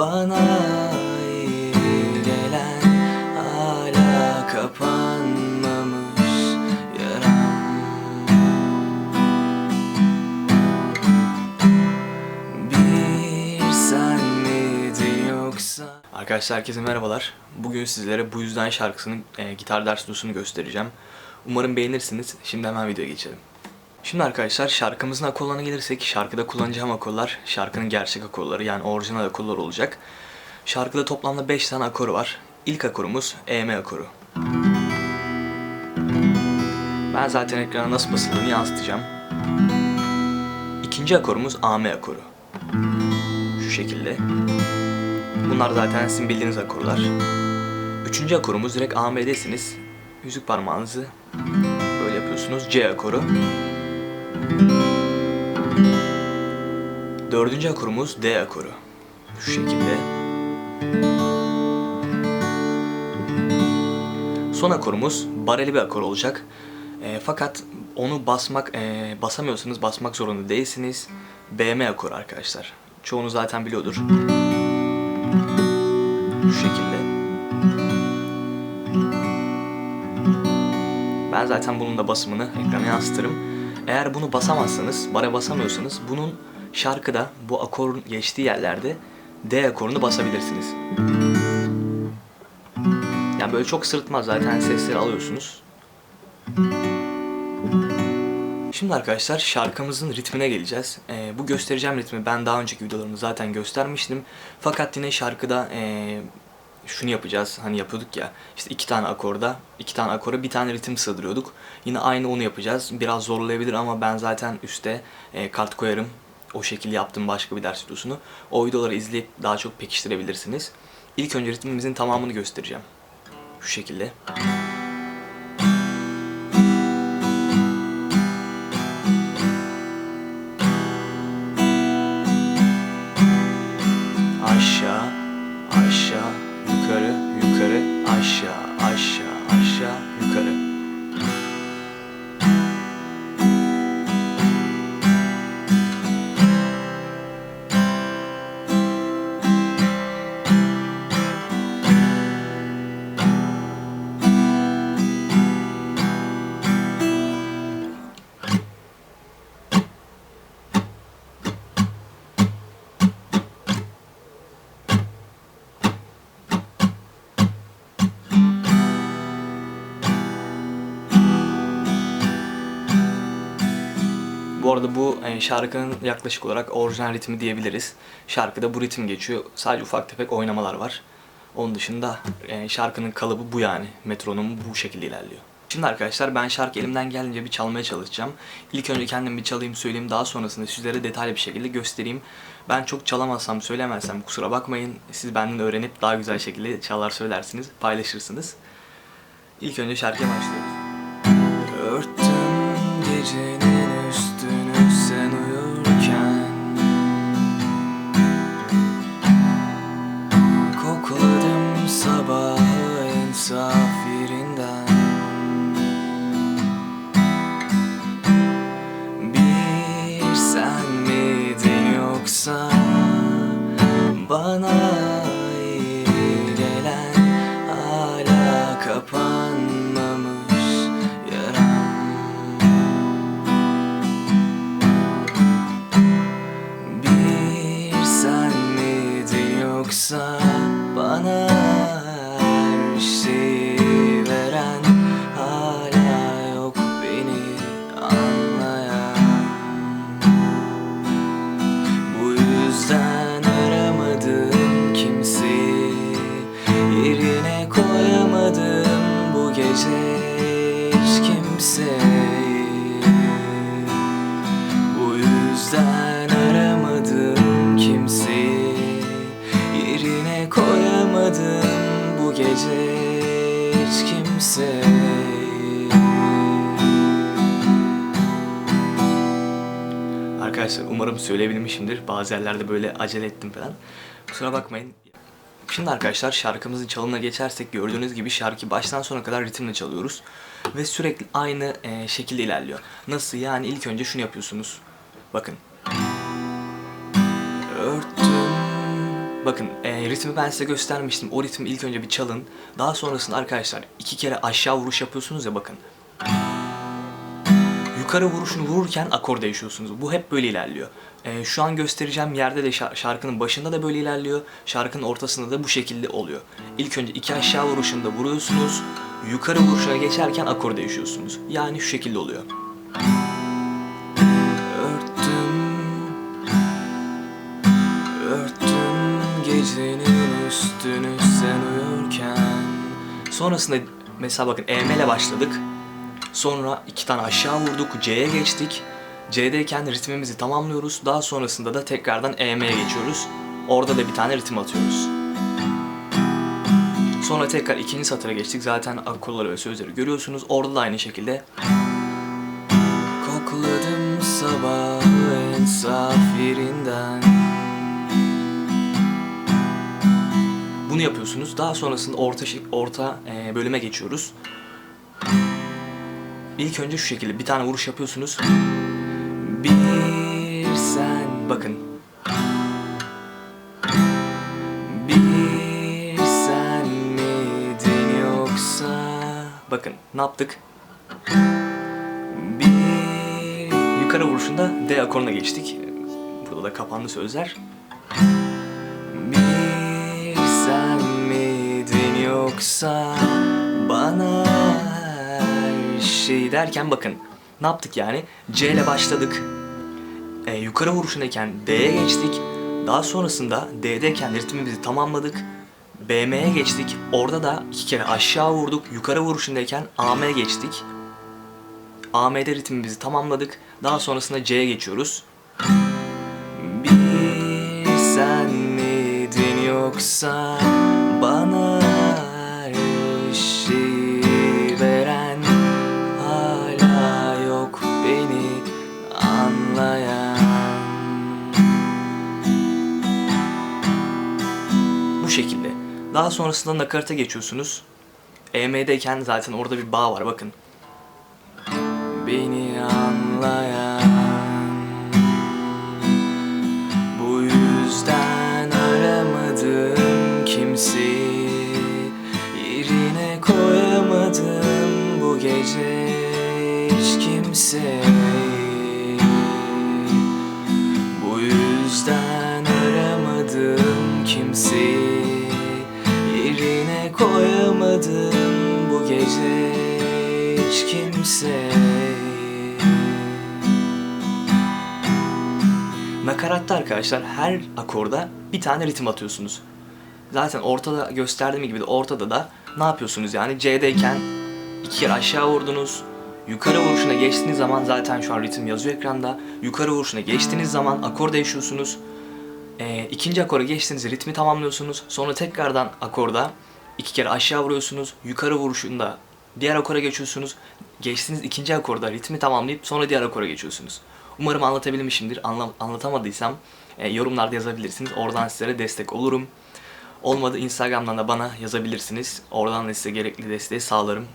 Bana iyi gelen hala kapanmamış yaram Bir sen miydin yoksa Arkadaşlar herkese merhabalar. Bugün sizlere Bu Yüzden şarkısının e, gitar ders notunu göstereceğim. Umarım beğenirsiniz. Şimdi hemen videoya geçelim. Şimdi arkadaşlar şarkımızın akorlarına gelirsek şarkıda kullanacağım akorlar şarkının gerçek akorları yani orijinal akorlar olacak. Şarkıda toplamda 5 tane akoru var. İlk akorumuz EM akoru. Ben zaten ekrana nasıl basıldığını yansıtacağım. İkinci akorumuz AM akoru. Şu şekilde. Bunlar zaten sizin bildiğiniz akorlar. Üçüncü akorumuz direkt AM'desiniz. Yüzük parmağınızı böyle yapıyorsunuz. C akoru. Dördüncü akorumuz D akoru. Şu şekilde. Son akorumuz bareli bir akor olacak. E, fakat onu basmak e, basamıyorsanız basmak zorunda değilsiniz. BM akoru arkadaşlar. Çoğunuz zaten biliyordur. Şu şekilde. Ben zaten bunun da basımını ekrana yansıtırım. Eğer bunu basamazsanız, bara basamıyorsanız bunun şarkıda bu akorun geçtiği yerlerde D akorunu basabilirsiniz. Yani böyle çok sırıtmaz zaten sesleri alıyorsunuz. Şimdi arkadaşlar şarkımızın ritmine geleceğiz. Ee, bu göstereceğim ritmi ben daha önceki videolarımda zaten göstermiştim. Fakat yine şarkıda ee, şunu yapacağız. Hani yapıyorduk ya. işte iki tane akorda, iki tane akora bir tane ritim sığdırıyorduk. Yine aynı onu yapacağız. Biraz zorlayabilir ama ben zaten üstte ee, kart koyarım. O şekilde yaptım başka bir ders videosunu. O videoları izleyip daha çok pekiştirebilirsiniz. İlk önce ritmimizin tamamını göstereceğim. Şu şekilde. Aşağı, Bu arada bu e, şarkının yaklaşık olarak orijinal ritmi diyebiliriz. Şarkıda bu ritim geçiyor. Sadece ufak tefek oynamalar var. Onun dışında e, şarkının kalıbı bu yani. Metronomu bu şekilde ilerliyor. Şimdi arkadaşlar ben şarkı elimden geldiğince bir çalmaya çalışacağım. İlk önce kendim bir çalayım söyleyeyim daha sonrasında sizlere detaylı bir şekilde göstereyim. Ben çok çalamazsam söylemezsem kusura bakmayın. Siz benden öğrenip daha güzel şekilde çalar söylersiniz, paylaşırsınız. İlk önce şarkıya başlıyoruz. Örttüm gecenin sun. Arkadaşlar umarım söyleyebilmişimdir. Bazı yerlerde böyle acele ettim falan. Kusura bakmayın. Şimdi arkadaşlar şarkımızın çalımına geçersek gördüğünüz gibi şarkı baştan sona kadar ritimle çalıyoruz. Ve sürekli aynı e, şekilde ilerliyor. Nasıl yani ilk önce şunu yapıyorsunuz. Bakın. Örttüm Bakın e, ritmi ben size göstermiştim. O ritmi ilk önce bir çalın. Daha sonrasında arkadaşlar iki kere aşağı vuruş yapıyorsunuz ya bakın. Yukarı vuruşunu vururken akor değişiyorsunuz. Bu hep böyle ilerliyor. E, şu an göstereceğim yerde de şa- şarkının başında da böyle ilerliyor. Şarkının ortasında da bu şekilde oluyor. İlk önce iki aşağı vuruşunda vuruyorsunuz. Yukarı vuruşuna geçerken akor değişiyorsunuz. Yani şu şekilde oluyor. Gecenin üstünü sen uyurken Sonrasında mesela bakın EM ile başladık. Sonra iki tane aşağı vurduk, C'ye geçtik. C'deyken ritmimizi tamamlıyoruz. Daha sonrasında da tekrardan EM'ye geçiyoruz. Orada da bir tane ritim atıyoruz. Sonra tekrar ikinci satıra geçtik. Zaten akorları ve sözleri görüyorsunuz. Orada da aynı şekilde Kokladım sabahı en saf yerinden Bunu yapıyorsunuz. Daha sonrasında orta orta e, bölüme geçiyoruz. İlk önce şu şekilde bir tane vuruş yapıyorsunuz. Bir sen bakın. Bir sen miydin yoksa bakın ne yaptık? Bir yukarı vuruşunda D akoruna geçtik. Burada da kapandı sözler. Bir sen miydin yoksa bana şey derken bakın ne yaptık yani? C ile başladık. E, yukarı vuruşundayken D'ye geçtik. Daha sonrasında D'deyken ritmimizi tamamladık. BM'ye geçtik. Orada da iki kere aşağı vurduk. Yukarı vuruşundayken AM'ye geçtik. AM'de ritmimizi tamamladık. Daha sonrasında C'ye geçiyoruz. Bir sen miydin yoksa Bu şekilde. Daha sonrasında nakarata geçiyorsunuz. EM'deyken zaten orada bir bağ var bakın. Beni anlayan Bu yüzden aramadım kimseyi Yerine koyamadım bu gece hiç kimseyi Bu yüzden aramadım kimseyi koyamadım bu gece hiç kimseyi Nakaratta arkadaşlar her akorda bir tane ritim atıyorsunuz. Zaten ortada gösterdiğim gibi de ortada da ne yapıyorsunuz yani C'deyken iki kere aşağı vurdunuz. Yukarı vuruşuna geçtiğiniz zaman zaten şu an ritim yazıyor ekranda. Yukarı vuruşuna geçtiğiniz zaman akor değişiyorsunuz. Ee, ikinci akora geçtiğiniz ritmi tamamlıyorsunuz. Sonra tekrardan akorda iki kere aşağı vuruyorsunuz. Yukarı vuruşunda diğer akora geçiyorsunuz. Geçtiğiniz ikinci akorda ritmi tamamlayıp sonra diğer akora geçiyorsunuz. Umarım anlatabilmişimdir. Anla- anlatamadıysam e, yorumlarda yazabilirsiniz. Oradan sizlere destek olurum. Olmadı Instagram'dan da bana yazabilirsiniz. Oradan da size gerekli desteği sağlarım.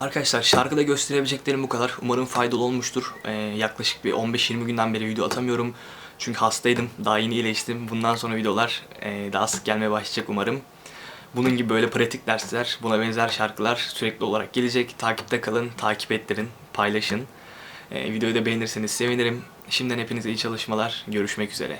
Arkadaşlar şarkıda gösterebileceklerim bu kadar. Umarım faydalı olmuştur. Ee, yaklaşık bir 15-20 günden beri video atamıyorum. Çünkü hastaydım. Daha yeni iyileştim. Bundan sonra videolar e, daha sık gelmeye başlayacak umarım. Bunun gibi böyle pratik dersler, buna benzer şarkılar sürekli olarak gelecek. Takipte kalın, takip ettirin, paylaşın. Ee, videoyu da beğenirseniz sevinirim. Şimdiden hepinize iyi çalışmalar. Görüşmek üzere.